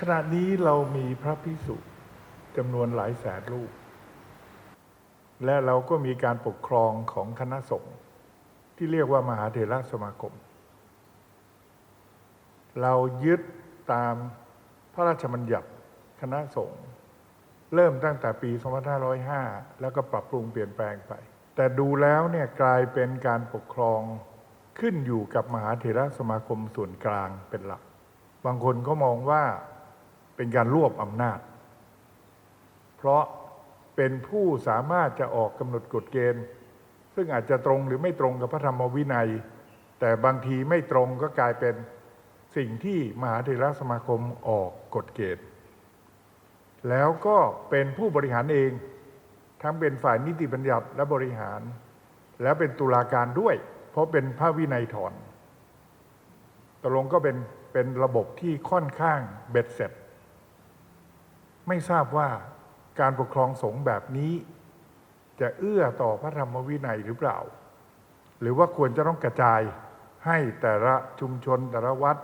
ขณะนี้เรามีพระพิสุจำนวนหลายแสนรูป และเราก็มีการปกครองของคณะสงฆ์ที่เรียกว่ามหาเถรสมาคม เรายึดตามพระราชบัญญัติคณะสงฆ์เริ่มตั้งแต่ปี 2505 แล้วก็ปรับปรุงเปลี่ยนแปลงไป แต่ดูแล้วเนี่ยกลายเป็นการปกครองขึ้นอยู่กับมหาเถรสมาคมส่วนกลางเป็นหลัก บางคนก็มองว่า เป็นการรวบอำนาจ เพราะเป็นผู้สามารถจะออกกำหนดกฎเกณฑ์ ซึ่งอาจจะตรงหรือไม่ตรงกับพระธรรมวินัย แต่บางทีไม่ตรงก็กลายเป็นสิ่งที่มหาเถรสมาคมออกกฎเกณฑ์ แล้วก็เป็นผู้บริหารเอง ทั้งเป็นฝ่ายนิติบัญญัติและบริหาร แล้วเป็นตุลาการด้วย เพราะเป็นพระวินัยถอนตกลงก็เป็นเป็นระบบที่ค่อนข้างเบ็ดเสร็จ ไม่ทราบว่าการปกครองสงฆ์แบบนี้ จะเอื้อต่อพระธรรมวินัยหรือเปล่า หรือว่าควรจะต้องกระจายให้แต่ละชุมชนแต่ละวัด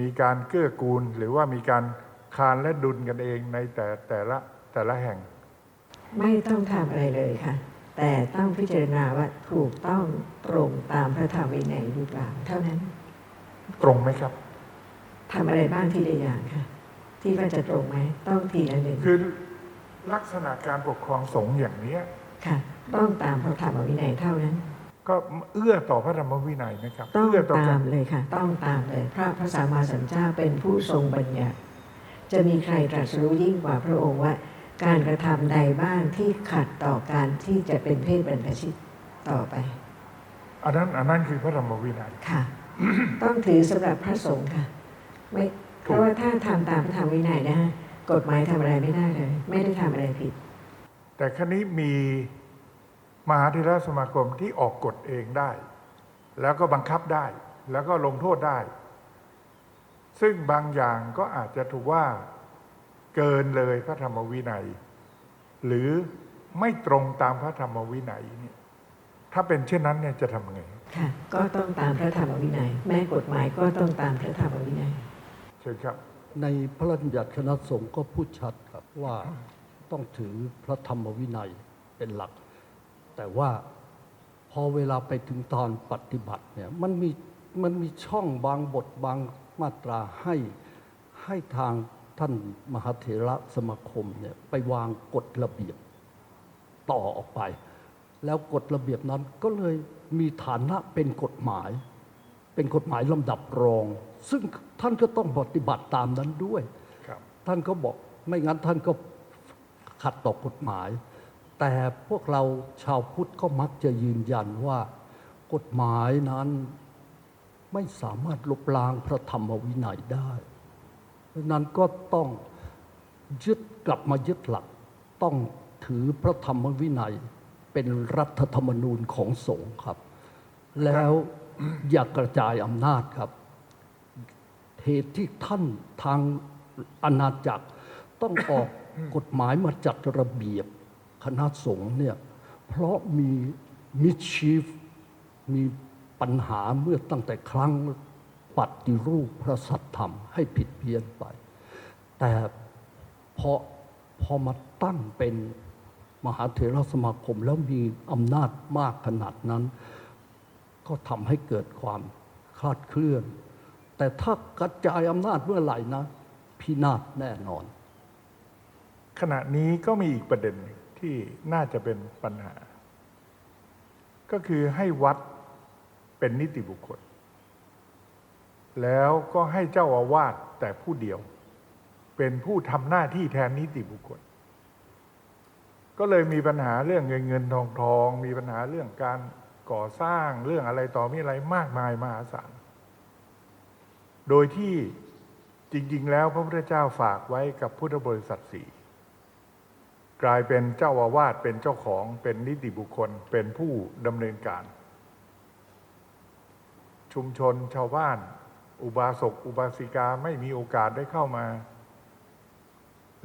มีการเกื้อกูล หรือว่ามีการคานและดุลกันเองในแต่แต่ละแต่ละแห่ง ไม่ต้องทำอะไรเลยค่ะ แต่ต้องพิจารณาว่าถูกต้องตรงตามพระธรรมวินัยหรือเปล่าเท่านั้น ตรงไหมครับทำอะไรบ้างทีละอย่างค่ะ ที่ว่าจะตรงไหมต้องทีละหนึ่งคือลักษณะการปกครองสงฆ์อย่างเนี้ยค่ะ ต้องตามพระธรรมวินัยเท่านั้น ก็เอื้อต่อพระธรรมวินัยไหมครับต้องเอื้อต่อตากามรเลยค่ะ ต้องตามเลยพระพระสัมมาสัมพุทธเจ้าเป็นผู้ทรงบัญญัติจะมีใครตรัสรู้ยิ่งกว่าพระองค์ว่า การกระทำใดบ้างที่ขัดต่อการที่จะเป็นเพศบรรพชิตต่อไปอันนั้นอันนั้นคือพระธรรมวินัยค่ะ ต้องถือสำหรับพระสงฆ์ค่ะ ไม่ เพราะว่าถ้าทำตามพระธรรมวินัยนะฮะกฎหมายทำอะไรไม่ได้เลย ไม่ได้ทำอะไรผิด แต่ครั้นี้มีมหาเถรสมาคมที่ออกกฎเองได้ แล้วก็บังคับได้ แล้วก็ลงโทษได้ ซึ่งบางอย่างก็อาจจะถูกว่าเกินเลยพระธรรมวินัย หรือไม่ตรงตามพระธรรมวินัยเนี่ยถ้าเป็นเช่นนั้นเนี่ยจะทำยังไง ค่ะ ก็ต้องตามพระธรรมวินัย แม้กฎหมายก็ต้องตามพระธรรมวินัย เชิญครับ ในพระราชบัญญัติคณะสงฆ์ก็พูดชัดครับว่าต้องถือพระธรรมวินัยเป็นหลัก แต่ว่าพอเวลาไปถึงตอนปฏิบัติเนี่ยมันมีมันมีช่องบางบทบางมาตราให้ให้ทางท่านมหาเถระสมาคมเนี่ยไปวางกฎระเบียบต่อออกไป แล้วกฎระเบียบนั้นก็เลยมีฐานะเป็นกฎหมาย เป็นกฎหมายลำดับรอง ซึ่งท่านก็ต้องปฏิบัติตามนั้นด้วยครับท่านก็บอกไม่งั้นท่านก็ขัดต่อกฎหมาย แต่พวกเราชาวพุทธก็มักจะยืนยันว่า กฎหมายนั้นไม่สามารถลบล้างพระธรรมวินัยได้ดังนั้นก็ต้องยึดกลับมายึดหลัก ต้องถือพระธรรมวินัยเป็นรัฐธรรมนูญของสงฆ์ครับ แล้ว อย่ากระจายอำนาจครับเหตุที่ท่านทางอาณาจักร ต้องออกกฎหมายมาจัดระเบียบคณะสงฆ์เนี่ยเพราะมีมิชีฟมีปัญหาเมื่อตั้งแต่ครั้งปฏิรูปพระสัทธรรมให้ผิดเพี้ยนไป แต่พอพอมาตั้งเป็นมหาเถรสมาคมแล้วมีอำนาจมากขนาดนั้น ก็ทำให้เกิดความคลาดเคลื่อน แต่ถ้ากระจายอำนาจเมื่อไหร่นะ พินาศแน่นอน ขณะนี้ก็มีอีกประเด็นที่น่าจะเป็นปัญหา ก็คือให้วัดเป็นนิติบุคคล แล้วก็ให้เจ้าอาวาสแต่ผู้เดียว เป็นผู้ทำหน้าที่แทนนิติบุคคล ก็เลยมีปัญหาเรื่องเงินเงินทองทอง มีปัญหาเรื่องการ ก่อสร้างเรื่องอะไรต่อมีอะไรมากมายมหาศาล โดยที่จริง ๆ แล้วพระพุทธเจ้าฝากไว้กับพุทธบริษัทสี่กลายเป็นเจ้าอาวาสเป็นเจ้าของเป็นนิติบุคคลเป็นผู้ดำเนินการ ชุมชนชาวบ้าน อุบาสกอุบาสิกาไม่มีโอกาสได้เข้ามา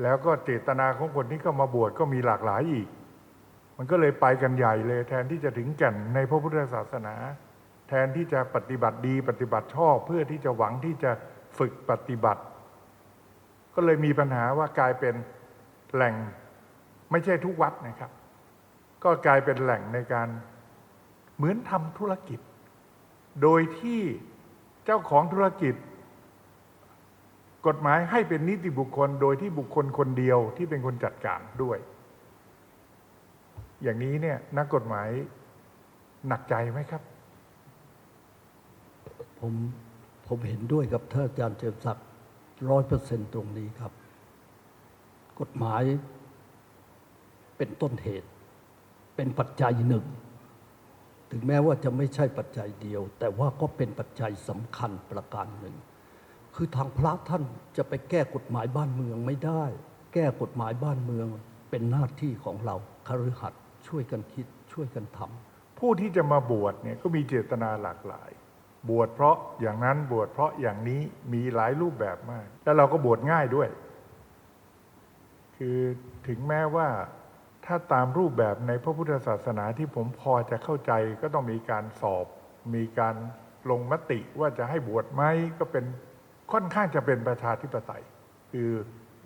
แล้วก็เจตนาของคนที่เข้ามาบวชก็มีหลากหลายอีก มันก็เลยไปกันใหญ่เลย แทนที่จะถึงแก่นในพระพุทธศาสนา แทนที่จะปฏิบัติดีปฏิบัติชอบเพื่อที่จะหวังที่จะฝึกปฏิบัติ ก็เลยมีปัญหาว่ากลายเป็นแหล่งไม่ใช่ทุกวัดนะครับ ก็กลายเป็นแหล่งในการเหมือนทำธุรกิจ โดยที่เจ้าของธุรกิจ กฎหมายให้เป็นนิติบุคคล โดยที่บุคคลคนเดียวที่เป็นคนจัดการด้วย อย่างนี้เนี่ยนักกฎหมายหนักใจไหมครับ ผมผมเห็นด้วยกับท่านอาจารย์เจมศักดิ์ร้อยเปอร์เซนตรงนี้ครับ กฎหมายเป็นต้นเหตุ เป็นปัจจัยหนึ่ง ถึงแม้ว่าจะไม่ใช่ปัจจัยเดียว แต่ว่าก็เป็นปัจจัยสำคัญประการหนึ่ง คือทางพระท่านจะไปแก้กฎหมายบ้านเมืองไม่ได้ แก้กฎหมายบ้านเมืองเป็นหน้าที่ของเราคฤหัสถ์ ช่วยกันคิดช่วยกันทำผู้ที่จะมาบวชเนี่ยก็มีเจตนาหลากหลาย บวชเพราะอย่างนั้นบวชเพราะอย่างนี้มีหลายรูปแบบมาก แล้วเราก็บวชง่ายด้วย คือถึงแม้ว่าถ้าตามรูปแบบในพระพุทธศาสนาที่ผมพอจะเข้าใจก็ต้องมีการสอบ มีการลงมติว่าจะให้บวชไหมก็เป็นค่อนข้างจะเป็นประชาธิปไตย คือ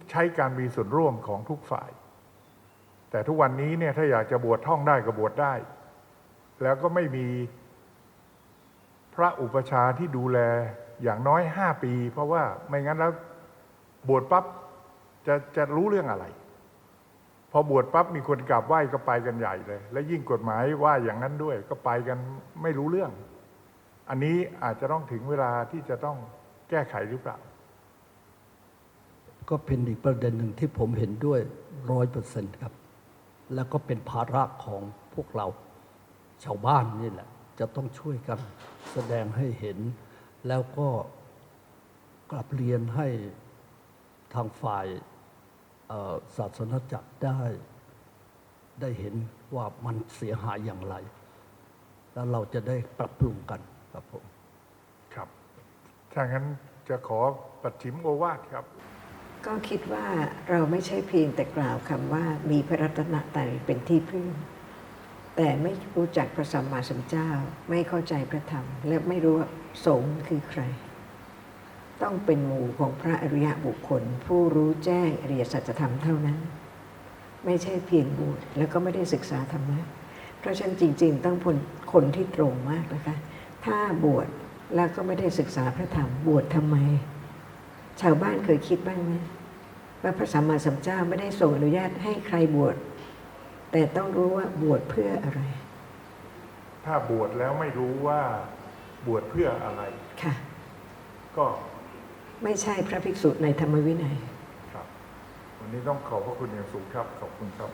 ใช้การมีส่วนร่วมของทุกฝ่าย แต่ทุกวันนี้เนี่ยถ้าอยากจะบวชท่องได้ก็บวชได้ แล้วก็ไม่มีพระอุปชาที่ดูแลอย่างน้อยห้าปี เพราะว่าไม่งั้นแล้วบวชปั๊บจะจะรู้เรื่องอะไร พอบวชปั๊บมีคนกราบไหว้ก็ไปกันใหญ่เลย และยิ่งกฎหมายว่าอย่างนั้นด้วย ก็ไปกันไม่รู้เรื่อง อันนี้อาจจะต้องถึงเวลาที่จะต้องแก้ไขหรือเปล่า ก็เป็นอีกประเด็นหนึ่งที่ผมเห็นด้วยร้อยเปอร์เซ็นต์ครับ แล้วก็เป็นภาระของพวกเราชาวบ้านนี่แหละ จะต้องช่วยกันแสดงให้เห็น แล้วก็กลับเรียนให้ทางฝ่ายศาสนาจักรได้ ได้เห็นว่ามันเสียหายอย่างไร แล้วเราจะได้ปรับปรุงกันครับผม ครับ ถ้างั้นจะขอปัดฉิมโอวาทครับ ก็คิดว่าเราไม่ใช่เพียงแต่กล่าวคำว่ามีพระรัตนตรัยเป็นที่พึ่ง แต่ไม่รู้จักพระสัมมาสัมพุทธเจ้า ไม่เข้าใจพระธรรม และไม่รู้ว่าสงฆ์คือใคร ต้องเป็นหมู่ของพระอริยบุคคล ผู้รู้แจ้งอริยสัจธรรมเท่านั้น ไม่ใช่เพียงบวชแล้วก็ไม่ได้ศึกษาธรรมะเพราะฉะนั้นจริง ๆ ต้องคนคนที่ตรงมากนะคะ ถ้าบวชแล้วก็ไม่ได้ศึกษาพระธรรมบวชทำไม ชาวบ้านเคยคิดบ้างไหมว่าพระสัมมาสัมพุทธเจ้าไม่ได้ทรงอนุญาตให้ใครบวช แต่ต้องรู้ว่าบวชเพื่ออะไร ถ้าบวชแล้วไม่รู้ว่าบวชเพื่ออะไรค่ะ ก็ไม่ใช่พระภิกษุในธรรมวินัย ครับ วันนี้ต้องขอบพระคุณอย่างสูงครับ ขอบคุณครับ